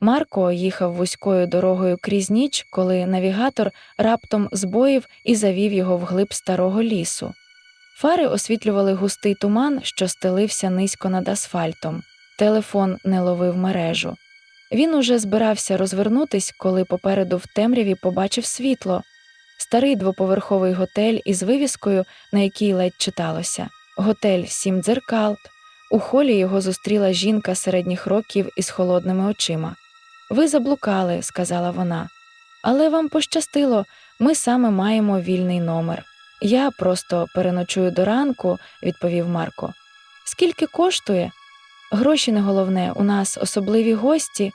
Марко їхав вузькою дорогою крізь ніч, коли навігатор раптом збоїв і завів його вглиб старого лісу. Фари освітлювали густий туман, що стелився низько над асфальтом. Телефон не ловив мережу. Він уже збирався розвернутись, коли попереду в темряві побачив світло. Старий двоповерховий готель із вивіскою, на якій ледь читалося Готель Сім дзеркал. У холі його зустріла жінка середніх років із холодними очима. Ви заблукали, сказала вона. Але вам пощастило, ми саме маємо вільний номер. Я просто переночую до ранку, відповів Марко. Скільки коштує? Гроші не головне, у нас особливі гості.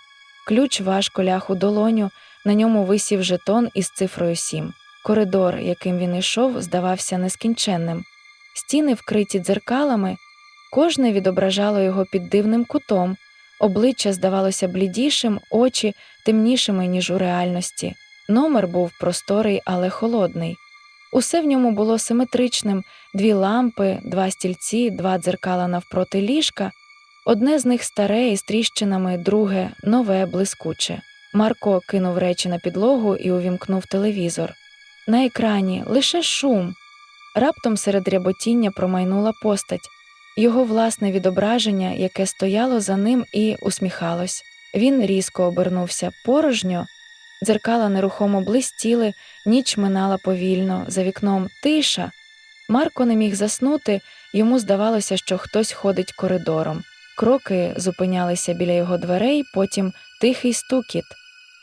Ключ важко ляг у долоню, на ньому висів жетон із цифрою сім. Коридор, яким він йшов, здавався нескінченним. Стіни вкриті дзеркалами, кожне відображало його під дивним кутом, обличчя здавалося блідішим, очі темнішими, ніж у реальності. Номер був просторий, але холодний. Усе в ньому було симетричним: дві лампи, два стільці, два дзеркала навпроти ліжка. Одне з них старе із тріщинами, друге нове, блискуче. Марко кинув речі на підлогу і увімкнув телевізор. На екрані лише шум. Раптом серед ряботіння промайнула постать, його власне відображення, яке стояло за ним і усміхалось. Він різко обернувся порожньо, дзеркала нерухомо блистіли, ніч минала повільно, за вікном тиша. Марко не міг заснути, йому здавалося, що хтось ходить коридором. Кроки зупинялися біля його дверей, потім тихий стукіт.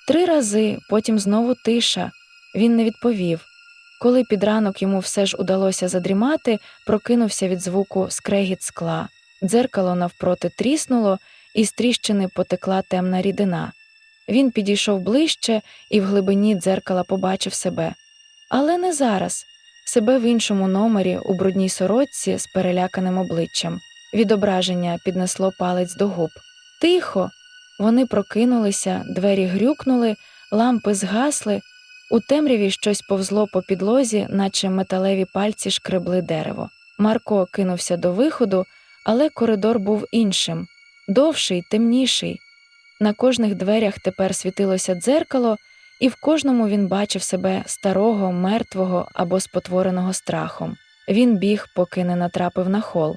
Три рази, потім знову тиша. Він не відповів. Коли під ранок йому все ж удалося задрімати, прокинувся від звуку скрегіт скла. Дзеркало навпроти тріснуло, і з тріщини потекла темна рідина. Він підійшов ближче і в глибині дзеркала побачив себе. Але не зараз себе в іншому номері у брудній сорочці з переляканим обличчям. Відображення піднесло палець до губ. Тихо. Вони прокинулися, двері грюкнули, лампи згасли. У темряві щось повзло по підлозі, наче металеві пальці шкребли дерево. Марко кинувся до виходу, але коридор був іншим довший, темніший. На кожних дверях тепер світилося дзеркало, і в кожному він бачив себе старого, мертвого або спотвореного страхом. Він біг, поки не натрапив на хол.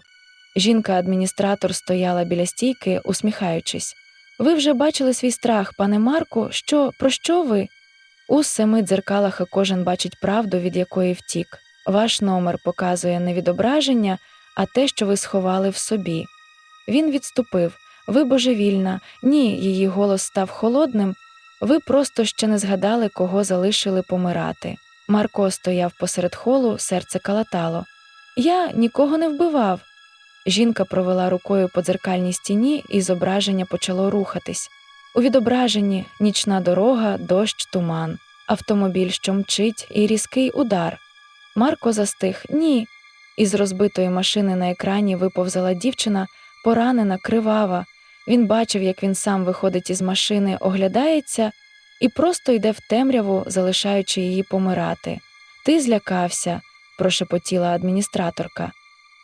Жінка-адміністратор стояла біля стійки, усміхаючись. Ви вже бачили свій страх, пане Марку, що про що ви? У семи дзеркалах кожен бачить правду, від якої втік. Ваш номер показує не відображення, а те, що ви сховали в собі. Він відступив. Ви божевільна, ні, її голос став холодним. Ви просто ще не згадали, кого залишили помирати. Марко стояв посеред холу, серце калатало. Я нікого не вбивав. Жінка провела рукою по дзеркальній стіні, і зображення почало рухатись. У відображенні нічна дорога, дощ, туман, автомобіль, що мчить, і різкий удар. Марко застиг ні. Із розбитої машини на екрані виповзала дівчина, поранена, кривава. Він бачив, як він сам виходить із машини, оглядається і просто йде в темряву, залишаючи її помирати. Ти злякався, прошепотіла адміністраторка.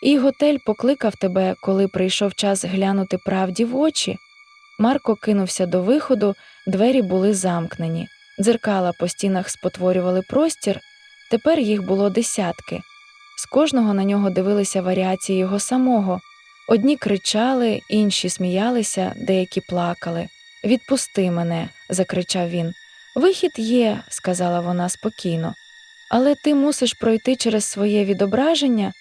І готель покликав тебе, коли прийшов час глянути правді в очі. Марко кинувся до виходу, двері були замкнені, дзеркала по стінах спотворювали простір, тепер їх було десятки. З кожного на нього дивилися варіації його самого. Одні кричали, інші сміялися, деякі плакали. Відпусти мене, закричав він. Вихід є, сказала вона спокійно, але ти мусиш пройти через своє відображення.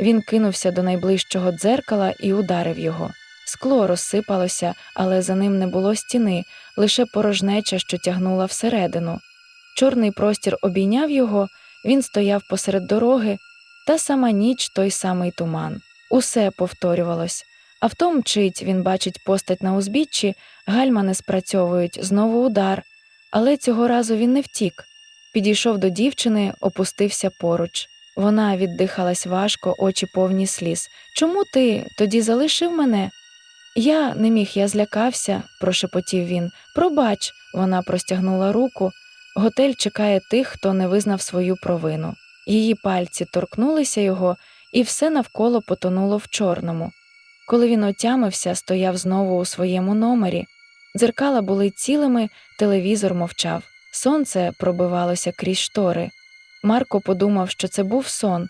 Він кинувся до найближчого дзеркала і ударив його. Скло розсипалося, але за ним не було стіни, лише порожнеча, що тягнула всередину. Чорний простір обійняв його, він стояв посеред дороги, та сама ніч той самий туман. Усе повторювалось. Авто мчить, він бачить постать на узбіччі, гальма не спрацьовують, знову удар. Але цього разу він не втік. Підійшов до дівчини, опустився поруч. Вона віддихалась важко, очі повні сліз. Чому ти тоді залишив мене? Я не міг, я злякався, прошепотів він. Пробач, вона простягнула руку. Готель чекає тих, хто не визнав свою провину. Її пальці торкнулися його, і все навколо потонуло в чорному. Коли він отямився, стояв знову у своєму номері. Дзеркала були цілими, телевізор мовчав. Сонце пробивалося крізь штори. Марко подумав, що це був сон.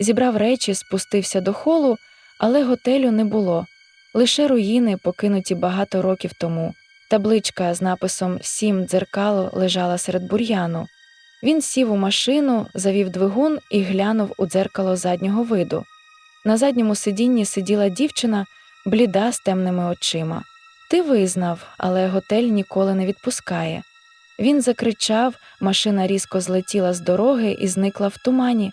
Зібрав речі, спустився до холу, але готелю не було. Лише руїни, покинуті багато років тому. Табличка з написом Сім дзеркало лежала серед бур'яну. Він сів у машину, завів двигун і глянув у дзеркало заднього виду. На задньому сидінні сиділа дівчина, бліда з темними очима. Ти визнав, але готель ніколи не відпускає. Він закричав, машина різко злетіла з дороги і зникла в тумані.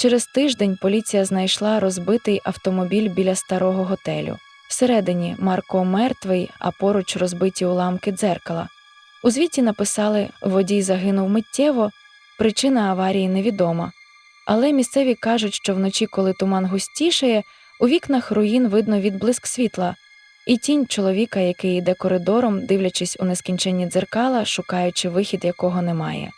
Через тиждень поліція знайшла розбитий автомобіль біля старого готелю. Всередині Марко мертвий, а поруч розбиті уламки дзеркала. У звіті написали водій загинув миттєво, причина аварії невідома. Але місцеві кажуть, що вночі, коли туман густішає, у вікнах руїн видно відблиск світла, і тінь чоловіка, який йде коридором, дивлячись у нескінченні дзеркала, шукаючи вихід, якого немає.